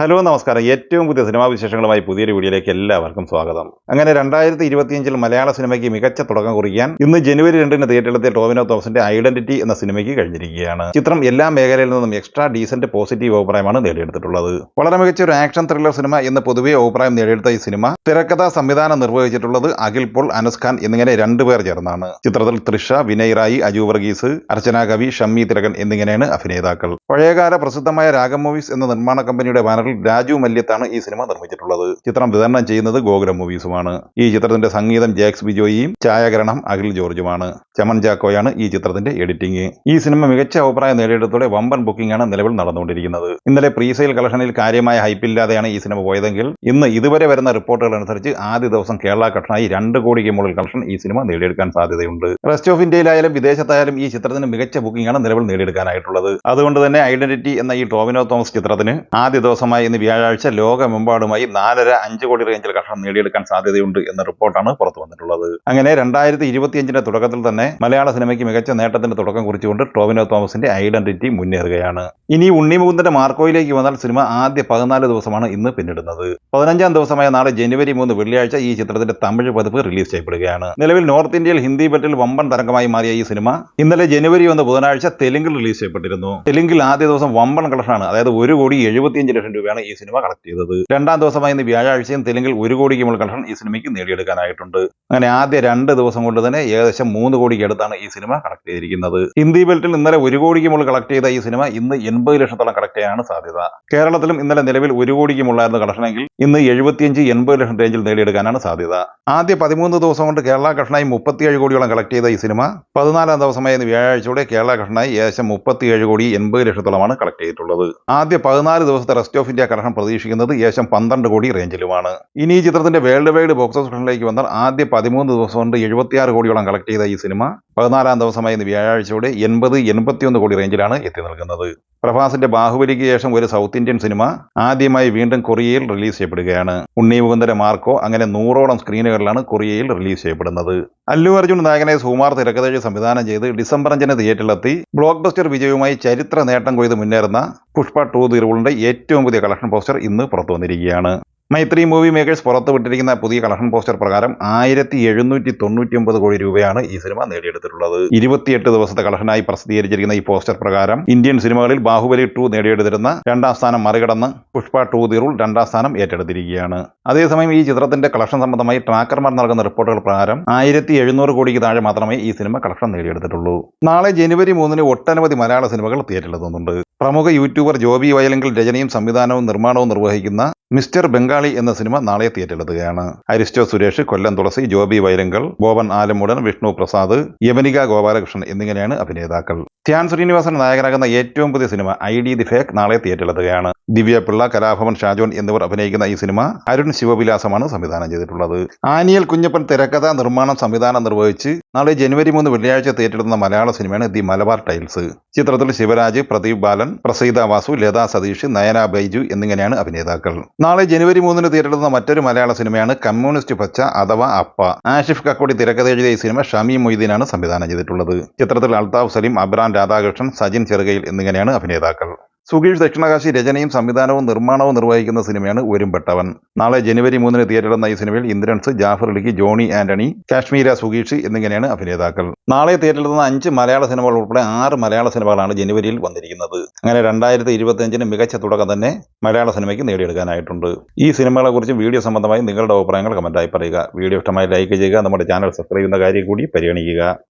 Hello നമസ്കാരം. ഏറ്റവും പുതിയ സിനിമാ വിശേഷങ്ങളുമായി പുതിയൊരു വീഡിയോയിലേക്ക് എല്ലാവർക്കും സ്വാഗതം. അങ്ങനെ രണ്ടായിരത്തി ഇരുപത്തിയഞ്ചിൽ മലയാള സിനിമയ്ക്ക് മികച്ച തുടക്കം കുറിക്കാൻ ഇന്ന് ജനുവരി രണ്ടിന് തിയേറ്ററിലെത്തിയ ടോവിനോ തോമസിന്റെ ഐഡന്റിറ്റി എന്ന സിനിമയ്ക്ക് കഴിഞ്ഞിരിക്കുകയാണ്. ചിത്രം എല്ലാ മേഖലയിൽ നിന്നും എക്സ്ട്രാ ഡീസന്റ് പോസിറ്റീവ് അഭിപ്രായമാണ് നേടിയെടുത്തിട്ടുള്ളത്. വളരെ മികച്ച ഒരു ആക്ഷൻ ത്രില്ലർ സിനിമ എന്ന് പൊതുവെ അഭിപ്രായം നേടിയെടുത്ത ഈ സിനിമ തിരക്കഥ സംവിധാനം നിർവഹിച്ചിട്ടുള്ളത് അഖിൽ പോൾ അനുസ്ഖാൻ എന്നിങ്ങനെ രണ്ടുപേർ ചേർന്നാണ്. ചിത്രത്തിൽ തൃഷ വിനയ് റായി അജു വർഗീസ് അർച്ചന കവി ഷമ്മി തിലകൻ എന്നിങ്ങനെയാണ് അഭിനേതാക്കൾ. പഴയകാല പ്രസിദ്ധമായ രാഗം മൂവീസ് എന്ന നിർമ്മാണ കമ്പനിയുടെ ബാനറിൽ രാജു മല്യത്താണ് ഈ സിനിമ നിർമ്മിച്ചിട്ടുള്ളത്. ചിത്രം വിതരണം ചെയ്യുന്നത് ഗോകുലം മൂവീസുമാണ്. ഈ ചിത്രത്തിന്റെ സംഗീതം ജാക്സ് ബിജോയിയും ഛായാഗ്രഹണം അഖിൽ ജോർജുമാണ്. ചമൻ ചാക്കോയാണ് ഈ ചിത്രത്തിന്റെ എഡിറ്റിംഗ്. ഈ സിനിമ മികച്ച അഭിപ്രായം നേടിയെടുത്തോടെ വമ്പൻ ബുക്കിംഗ് ആണ് നിലവിൽ നടന്നുകൊണ്ടിരിക്കുന്നത്. ഇന്നലെ പ്രീസെയിൽ കളക്ഷനിൽ കാര്യമായ ഹൈപ്പില്ലാതെയാണ് ഈ സിനിമ പോയതെങ്കിൽ ഇന്ന് ഇതുവരെ വരുന്ന റിപ്പോർട്ടുകൾ അനുസരിച്ച് ആദ്യ ദിവസം കേരള കളക്ഷനായി രണ്ട് കോടിക്ക് മുകളിൽ കളക്ഷൻ ഈ സിനിമ നേടിയെടുക്കാൻ സാധ്യതയുണ്ട്. റെസ്റ്റ് ഓഫ് ഇന്ത്യയിലായാലും വിദേശത്തായാലും ഈ ചിത്രത്തിന് മികച്ച ബുക്കിംഗ് ആണ് നിലവിൽ നേടിയെടുക്കാനായിട്ടുള്ളത്. അതുകൊണ്ട് തന്നെ ഐഡന്റിറ്റി എന്ന ഈ ടോമിനോ തോമസ് ചിത്രത്തിന് ആദ്യ ദിവസമായി ഇന്ന് വ്യാഴാഴ്ച ലോകമെമ്പാടുമായി നാലര അഞ്ച് കോടി റേഞ്ചിൽ കഷണം നേടിയെടുക്കാൻ സാധ്യതയുണ്ട് എന്ന റിപ്പോർട്ടാണ് പുറത്തു വന്നിട്ടുള്ളത്. അങ്ങനെ രണ്ടായിരത്തി ഇരുപത്തിയഞ്ചിന്റെ തുടക്കത്തിൽ തന്നെ മലയാള സിനിമയ്ക്ക് മികച്ച നേട്ടത്തിന്റെ തുടക്കം കുറിച്ചുകൊണ്ട് ടോവിനോ തോമസിന്റെ ഐഡന്റിറ്റി മുന്നേറുകയാണ്. ഇനി ഉണ്ണിമുകുന്ദന്റെ മാർക്കോയിലേക്ക് വന്നാൽ സിനിമ ആദ്യ പതിനാല് ദിവസമാണ് ഇന്ന് പിന്നിടുന്നത്. പതിനഞ്ചാം ദിവസമായ നാളെ ജനുവരി മൂന്ന് വെള്ളിയാഴ്ച ഈ ചിത്രത്തിന്റെ തമിഴ് പതിപ്പ് റിലീസ് ചെയ്യപ്പെടുകയാണ്. നിലവിൽ നോർത്ത് ഇന്ത്യയിൽ ഹിന്ദി ബറ്റിൽ വമ്പൻ തരംഗമായി മാറിയ ഈ സിനിമ ഇന്നലെ ജനുവരി ഒന്ന് ബുധനാഴ്ച തെലുങ്കിൽ റിലീസ് ചെയ്യപ്പെട്ടിരുന്നു. തെലുങ്കിൽ ആദ്യ ദിവസം വമ്പൻ കളക്ഷനാണ് അതായത് ഒരു കോടി എഴുപത്തിയഞ്ച് ലക്ഷം രൂപയാണ് ഈ സിനിമ കളക്ട് ചെയ്തത്. രണ്ടാം ദിവസമായി ഇന്ന് വ്യാഴാഴ്ചയും തെലുങ്കിൽ ഒരു കോടിക്ക് കളക്ഷൻ ഈ സിനിമയ്ക്ക് നേടിയെടുക്കാനായിട്ടുണ്ട്. അങ്ങനെ ആദ്യ രണ്ട് ദിവസം കൊണ്ട് തന്നെ ഏകദേശം മൂന്ന് കോടിക്ക് അടുത്താണ് ഈ സിനിമ കളക്ട് ചെയ്തിരിക്കുന്നത്. ഹിന്ദി ബെൽറ്റിൽ ഇന്നലെ ഒരു കോടിക്ക് കളക്ട് ചെയ്ത ഈ സിനിമ ഇന്ന് എൺപത് ലക്ഷത്തോളം ചെയ്യാനാണ് സാധ്യത. കേരളത്തിലും ഇന്നലെ നിലവിൽ ഒരു കോടിക്ക് കളക്ഷനെങ്കിൽ ഇന്ന് എഴുപത്തിയഞ്ച് എൺപത് ലക്ഷം റേഞ്ചിൽ നേടിയെടുക്കാനാണ് സാധ്യത. ആദ്യ പതിമൂന്ന് ദിവസം കൊണ്ട് കേരള കളക്ഷനായി മുപ്പത്തിയേഴ് കോടിയോളം കളക്ട് ചെയ്ത ഈ സിനിമ പതിനാലാം ദിവസമായ ഇന്ന് വ്യാഴാഴ്ചയോടെ കേരള കഷ്ണായി ഏകദേശം മുപ്പത്തിയേഴ് കോടി എൺപത് ലക്ഷത്തോളമാണ് കളക്ട് ചെയ്തിട്ടുള്ളത്. ആദ്യ പതിനാല് ദിവസത്തെ റെസ്റ്റ് ഓഫ് ഇന്ത്യ കളക്ഷൻ പ്രതീക്ഷിക്കുന്നത് ഏകദേശം പന്ത്രണ്ട് കോടി റേഞ്ചിലുമാണ്. ഇനി ഈ ചിത്രത്തിന്റെ വേൾഡ് വൈഡ് ബോക്സ് ഓഫീസിലേക്ക് വന്നാൽ ആദ്യ പതിമൂന്ന് ദിവസം കൊണ്ട് എഴുപത്തിയാറ് കോടിയോളം കളക്ട് ചെയ്ത ഈ സിനിമ പതിനാലാം ദിവസമായി ഇന്ന് വ്യാഴാഴ്ചയോടെ എൺപത് എൺപത്തിയൊന്ന് കോടി റേഞ്ചിലാണ് എത്തി നിൽക്കുന്നത്. പ്രഭാസിന്റെ ബാഹുബലിക്ക് ശേഷം ഒരു സൗത്ത് ഇന്ത്യൻ സിനിമ ആദ്യമായി വീണ്ടും കൊറിയയിൽ റിലീസ് ചെയ്യപ്പെടുകയാണ്. ഉണ്ണി മുകുന്ദര മാർക്കോ അങ്ങനെ നൂറോളം സ്ക്രീനുകളിലാണ് കൊറിയയിൽ റിലീസ് ചെയ്യപ്പെടുന്നത്. അല്ലു അർജുൻ നായകനെ സുമാർ തിരക്കഥഴി സംവിധാനം ചെയ്ത് ഡിസംബർ അഞ്ചിന് തിയേറ്ററിലെത്തി. ബ്ലോക്ക് ബസ്റ്റർ വിജയവുമായി ചരിത്ര നേട്ടം കൊയ്ത് മുന്നേറുന്ന പുഷ്പ ടു തിരുവുളിന്റെ ഏറ്റവും പുതിയ കളക്ഷൻ പോസ്റ്റർ ഇന്ന് പുറത്തു വന്നിരിക്കുകയാണ് മൈത്രി മൂവി മേക്കേഴ്സ് പുറത്തുവിട്ടിരിക്കുന്ന പുതിയ കളക്ഷൻ പോസ്റ്റർ പ്രകാരം ആയിരത്തി എഴുന്നൂറ്റി തൊണ്ണൂറ്റി ഒമ്പത് കോടി രൂപയാണ് ഈ സിനിമ നേടിയെടുത്തിട്ടുള്ളത്. ഇരുപത്തിയെട്ട് ദിവസത്തെ കളക്ഷനായി പ്രസിദ്ധീകരിച്ചിരിക്കുന്ന ഈ പോസ്റ്റർ പ്രകാരം ഇന്ത്യൻ സിനിമകളിൽ ബാഹുബലി ടു നേടിയെടുത്തിരുന്ന രണ്ടാം സ്ഥാനം മറികടന്ന് പുഷ്പ ടു ദിറുൾ രണ്ടാം സ്ഥാനം ഏറ്റെടുത്തിരിക്കുകയാണ്. അതേസമയം ഈ ചിത്രത്തിന്റെ കളക്ഷൻ സംബന്ധമായി ട്രാക്കർമാർ നൽകുന്ന റിപ്പോർട്ടുകൾ പ്രകാരം ആയിരത്തി എഴുന്നൂറ് കോടിക്ക് താഴെ മാത്രമേ ഈ സിനിമ കളക്ഷൻ നേടിയെടുത്തിട്ടുള്ളൂ. നാളെ ജനുവരി മൂന്നിന് ഒട്ടനവധി മലയാള സിനിമകൾ തിയേറ്ററിലെത്തുന്നുണ്ട്. പ്രമുഖ യൂട്യൂബർ ജോബി വയലെങ്കിൽ രചനയും സംവിധാനവും നിർമ്മാണവും നിർവഹിക്കുന്ന മിസ്റ്റർ ബംഗാളി എന്ന സിനിമ നാളെ തിയേറ്ററിലെത്തുകയാണ്. അരിസ്റ്റോ സുരേഷ് കൊല്ലം തുളസി ജോബി വൈരങ്കൽ ബോബൻ ആലമുടൻ വിഷ്ണു പ്രസാദ് യവനിക ഗോപാലകൃഷ്ണൻ എന്നിങ്ങനെയാണ് അഭിനേതാക്കൾ. ധ്യാൻ ശ്രീനിവാസൻ നായകനാകുന്ന ഏറ്റവും പുതിയ cinema I D the fake നാളെ തിയേറ്ററിലെത്തുകയാണ്. ദിവ്യ പിള്ള കലാഭവൻ ഷാജോൻ എന്നിവർ അഭിനയിക്കുന്ന ഈ സിനിമ അരുൺ ശിവവിലാസമാണ് സംവിധാനം ചെയ്തിട്ടുള്ളത്. ആനിയൽ കുഞ്ഞപ്പൻ തിരക്കഥ നിർമ്മാണം സംവിധാനം നിർവഹിച്ച് നാളെ ജനുവരി മൂന്ന് വെള്ളിയാഴ്ച തിയേറ്ററിലെത്തുന്ന മലയാള സിനിമയാണ് ദി മലബാർ ടൈൽസ്. ചിത്രത്തിൽ ശിവരാജ് പ്രദീപ് ബാലൻ പ്രസീത വാസു ലതാ സതീഷ് നയന ബൈജു എന്നിങ്ങനെയാണ് അഭിനേതാക്കൾ. നാളെ ജനുവരി മൂന്നിന് തിയേറ്ററെത്തുന്ന മറ്റൊരു മലയാള സിനിമയാണ് കമ്മ്യൂണിസ്റ്റ് പച്ച അഥവാ അപ്പ. ആഷിഫ് കക്കോടി തിരക്കഥ എഴുതിയ ഈ സിനിമ ഷമി മൊയ്തീനാണ് സംവിധാനം ചെയ്തിട്ടുള്ളത്. ചിത്രത്തിൽ അൽതാഫ് സലീം അബ്രാൻ രാധാകൃഷ്ണൻ സജിൻ ചെറുകയിൽ എന്നിങ്ങനെയാണ് അഭിനേതാക്കൾ. സുഗീഷ് ദക്ഷിണകാശി രചനയും സംവിധാനവും നിർമ്മാണവും നിർവഹിക്കുന്ന സിനിമയാണ് ഒരുമ്പെട്ടവൻ. നാളെ ജനുവരി മൂന്നിന് തിയേറ്ററിലെന്ന ഈ സിനിമയിൽ ഇന്ദ്രൻസ് ജാഫർ അലിക്ക് ജോണി ആന്റണി കാശ്മീര സുഗീഷ് എന്നിങ്ങനെയാണ് അഭിനേതാക്കൾ. നാളെ തിയേറ്ററിൽ നിന്ന് അഞ്ച് മലയാള സിനിമകൾ ഉൾപ്പെടെ ആറ് മലയാള സിനിമകളാണ് ജനുവരിയിൽ വന്നിരിക്കുന്നത്. അങ്ങനെ രണ്ടായിരത്തി ഇരുപത്തിയഞ്ചിന് മികച്ച തുടക്കം തന്നെ മലയാള സിനിമയ്ക്ക് നേടിയെടുക്കാനായിട്ടുണ്ട്. ഈ സിനിമകളെ കുറിച്ച് വീഡിയോ സംബന്ധമായി നിങ്ങളുടെ അഭിപ്രായങ്ങൾ കമന്റായി പറയുക. വീഡിയോ ഇഷ്ടമായി ലൈക്ക് ചെയ്യുക. നമ്മുടെ ചാനൽ സബ്സ്ക്രൈബ് ചെയ്യുന്ന കാര്യം കൂടി പരിഗണിക്കുക.